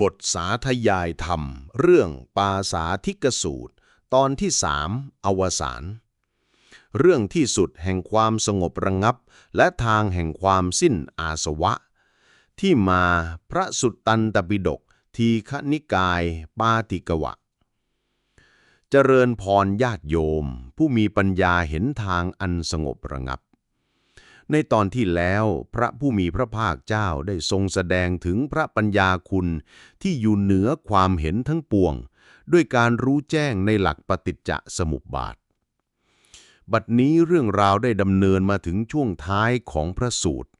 บทสาธยายธรรม เรื่องปาสาธิกสูตร ตอนที่สามอวสานเรื่องที่สุดแห่งความสงบระงับ และทางแห่งความสิ้นอาสวะ ที่มาพระสุตตันตปิฎกทีฆนิกายปาติกวะ เจริญพรญาติโยม ผู้มีปัญญาเห็นทางอันสงบระงับ ในตอนที่แล้วพระผู้มีพระภาคเจ้าได้ทรงแสดงถึงพระปัญญาคุณที่อยู่เหนือความเห็นทั้งปวง ด้วยการรู้แจ้งในหลักปฏิจจสมุปบาท บัดนี้เรื่องราวได้ดำเนินมาถึงช่วงท้ายของพระสูตร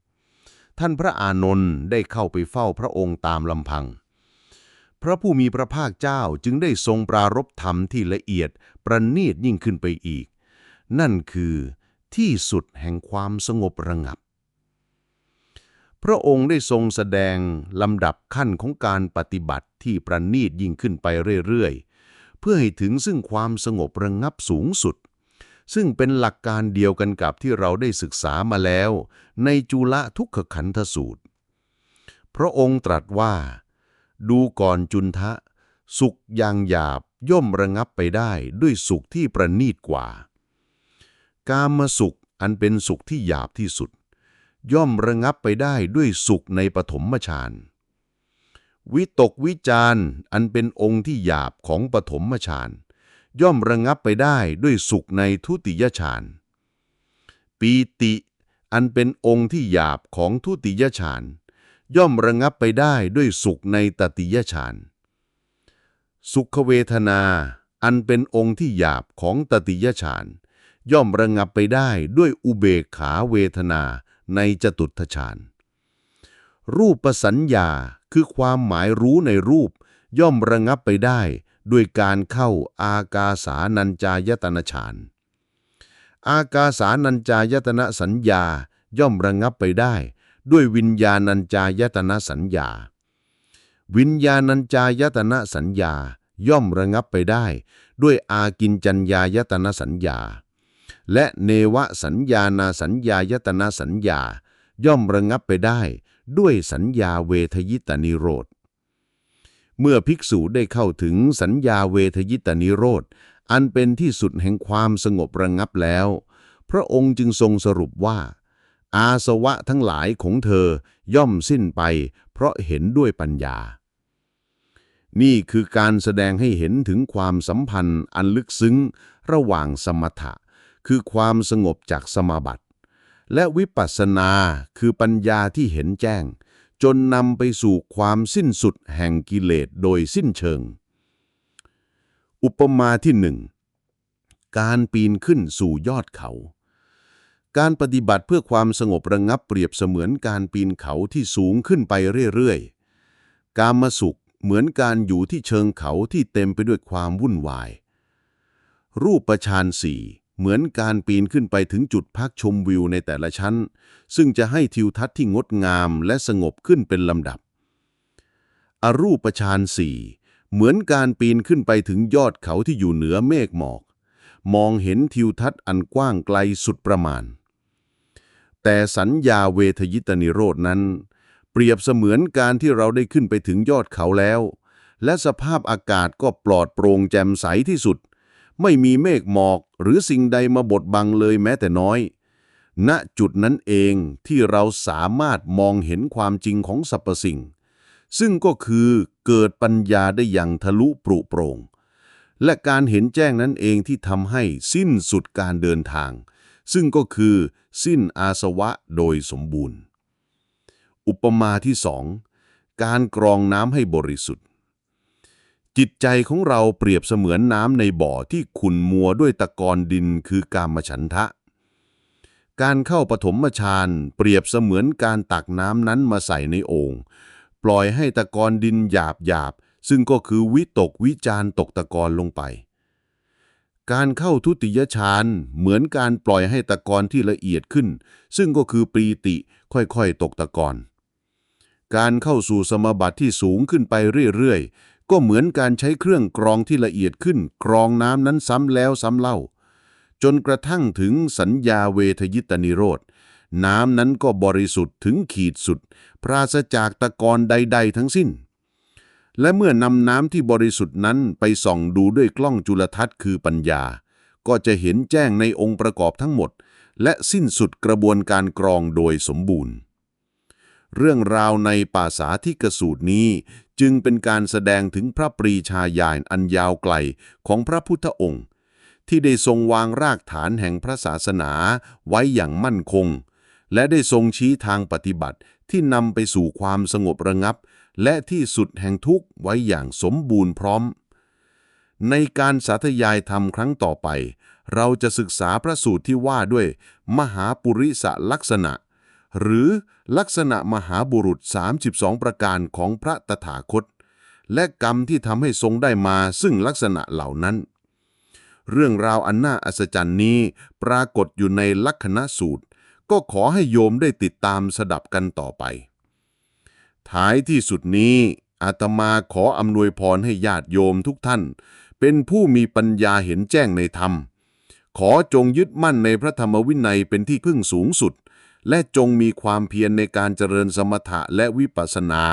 ท่านพระอานนท์ได้เข้าไปเฝ้าพระองค์ตามลำพัง พระผู้มีพระภาคเจ้าจึงได้ทรงปรารภธรรมที่ละเอียดประณีตยิ่งขึ้นไปอีก นั่นคือ ที่สุดแห่งความสงบระงับ พระองค์ได้ทรงแสดงลำดับขั้นของการปฏิบัติที่ประณีตยิ่งขึ้นไปเรื่อยๆ เพื่อให้ถึงซึ่งความสงบระงับสูงสุด ซึ่งเป็นหลักการเดียวกันกับที่เราได้ศึกษามาแล้ว ในจุลทุกขขันธสูตร พระองค์ตรัสว่า ดูก่อนจุนทะ สุขอย่างหยาบย่อมระงับไปได้ด้วยสุขที่ประณีตกว่า กามสุขอันเป็นสุขที่หยาบที่สุด ย่อมระงับไปได้ด้วยสุขในปฐมฌานวิตกวิจารอันเป็นองค์ที่หยาบของปฐมฌานย่อมระงับไปได้ด้วยสุขในทุติยฌานปีติอันเป็นองค์ที่หยาบของทุติยฌานย่อมระงับไปได้ด้วยสุขในตติยฌานสุขเวทนาอันเป็นองค์ที่หยาบของตติยฌาน ย่อมระงับไปได้ด้วยอุเบกขาเวทนาในจตุตฌานรูปสัญญาคือความหมายรู้ในรูป ย่อมระงับไปได้ด้วยการเข้าอากาสานัญจายตนะฌานอากาสานัญจายตนะสัญญาย่อมระงับไปได้ ด้วยวิญญาณัญจายตนะสัญญา วิญญาณัญจายตนะสัญญาย่อมระงับไปได้ ด้วยอากินจัญญายตนะสัญญา และเนวสัญญานาสัญญายตนะสัญญา ย่อมระงับไปได้ด้วยสัญญาเวทยิตานิโรธ เมื่อภิกษุได้เข้าถึงสัญญาเวทยิตานิโรธ อันเป็นที่สุดแห่งความสงบระงับแล้ว พระองค์จึงทรงสรุปว่า อาสวะทั้งหลายของเธอย่อมสิ้นไป เพราะเห็นด้วยปัญญา นี่คือการแสดงให้เห็นถึงความสัมพันธ์อันลึกซึ้งระหว่างสมถะ คือความสงบจากสมาบัติ และวิปัสสนาคือปัญญาที่เห็นแจ้ง จนนำไปสู่ความสิ้นสุดแห่งกิเลสโดยสิ้นเชิง อุปมาที่หนึ่งการปีนขึ้นสู่ยอดเขา การปฏิบัติเพื่อความสงบระงับเปรียบเสมือนการปีนเขาที่สูงขึ้นไปเรื่อยๆ การมาสุขเหมือนการอยู่ที่เชิงเขาที่เต็มไปด้วยความวุ่นวาย รูปประชานสี่ เหมือนการปีนขึ้นไปถึงจุดพักชมวิวในแต่ละชั้น ซึ่งจะให้ทิวทัศน์ที่งดงามและสงบขึ้นเป็นลำดับ อรูปฌานสี่เหมือนการปีนขึ้นไปถึงยอดเขาที่อยู่เหนือเมฆหมอก มองเห็นทิวทัศน์อันกว้างไกลสุดประมาณ แต่สัญญาเวทยิตานิโรดนั้น เปรียบเสมือนการที่เราได้ขึ้นไปถึงยอดเขาแล้ว และสภาพอากาศก็ปลอดโปร่งแจ่มใสที่สุด ไม่มีเมฆหมอกหรือสิ่งใดมาบดบังเลยแม้แต่น้อย ณจุดนั้นเองที่เราสามารถมองเห็นความจริงของสรรพสิ่ง ซึ่งก็คือเกิดปัญญาได้อย่างทะลุปรุโปร่งและการเห็นแจ้งนั้นเองที่ทำให้สิ้นสุดการเดินทาง ซึ่งก็คือสิ้นอาสวะโดยสมบูรณ์ อุปมาที่สองการกรองน้ำให้บริสุทธิ์ จิตใจของเราเปรียบเสมือนน้ำในบ่อที่ขุ่นมัวด้วยตะกอนดินคือกามฉันทะ การเข้าปฐมฌานเปรียบเสมือนการตักน้ำนั้นมาใส่ในโอ่งปล่อยให้ตะกอนดินหยาบหยาบซึ่งก็คือวิตกวิจารตกตะกอนลงไป การเข้าทุติยฌานเหมือนการปล่อยให้ตะกอนที่ละเอียดขึ้น ซึ่งก็คือปรีติค่อยๆตกตะกอนการเข้าสู่สมบัติที่สูงขึ้นไปเรื่อยๆ ก็เหมือนการใช้เครื่องกรองที่ละเอียดขึ้น กรองน้ำนั้นซ้ำแล้วซ้ำเล่า จนกระทั่งถึงสัญญาเวทยิตานิโรธน้ำนั้นก็บริสุทธิ์ถึงขีดสุด ปราศจากตะกอนใด ๆ ทั้งสิ้น และเมื่อนำน้ำที่บริสุทธิ์นั้นไปส่องดูด้วยกล้องจุลทรรศน์คือปัญญา ก็จะเห็นแจ้งในองค์ประกอบทั้งหมด และสิ้นสุดกระบวนการกรองโดยสมบูรณ์ เรื่องราวในป่าสาธิกสูตรนี้ จึงเป็นการแสดงถึงพระปรีชาญาณอันยาวไกลของพระพุทธองค์ ที่ได้ทรงวางรากฐานแห่งพระศาสนาไว้อย่างมั่นคง และได้ทรงชี้ทางปฏิบัติที่นำไปสู่ความสงบระงับ และที่สุดแห่งทุกข์ไว้อย่างสมบูรณ์พร้อม ในการสาธยายธรรมครั้งต่อไป เราจะศึกษาพระสูตรที่ว่าด้วย มหาปุริสลักษณะ หรือลักษณะมหาบุรุษ 32 ประการของพระตถาคต และกรรมที่ทำให้ทรงได้มาซึ่งลักษณะเหล่านั้น เรื่องราวอันน่าอัศจรรย์นี้ปรากฏอยู่ในลักขณสูตร ก็ขอให้โยมได้ติดตามสดับกันต่อไป ท้ายที่สุดนี้อาตมาขออำนวยพรให้ญาติโยมทุกท่าน เป็นผู้มีปัญญาเห็นแจ้งในธรรม ขอจงยึดมั่นในพระธรรมวินัยเป็นที่พึ่งสูงสุด และจงมีความเพียรในการเจริญสมถะและวิปัสสนา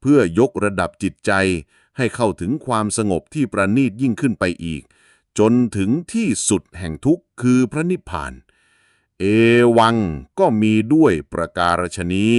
เพื่อยกระดับจิตใจ ให้เข้าถึงความสงบที่ประณีตยิ่งขึ้นไปอีก จนถึงที่สุดแห่งทุกข์คือพระนิพพาน เอวังก็มีด้วยประการชนี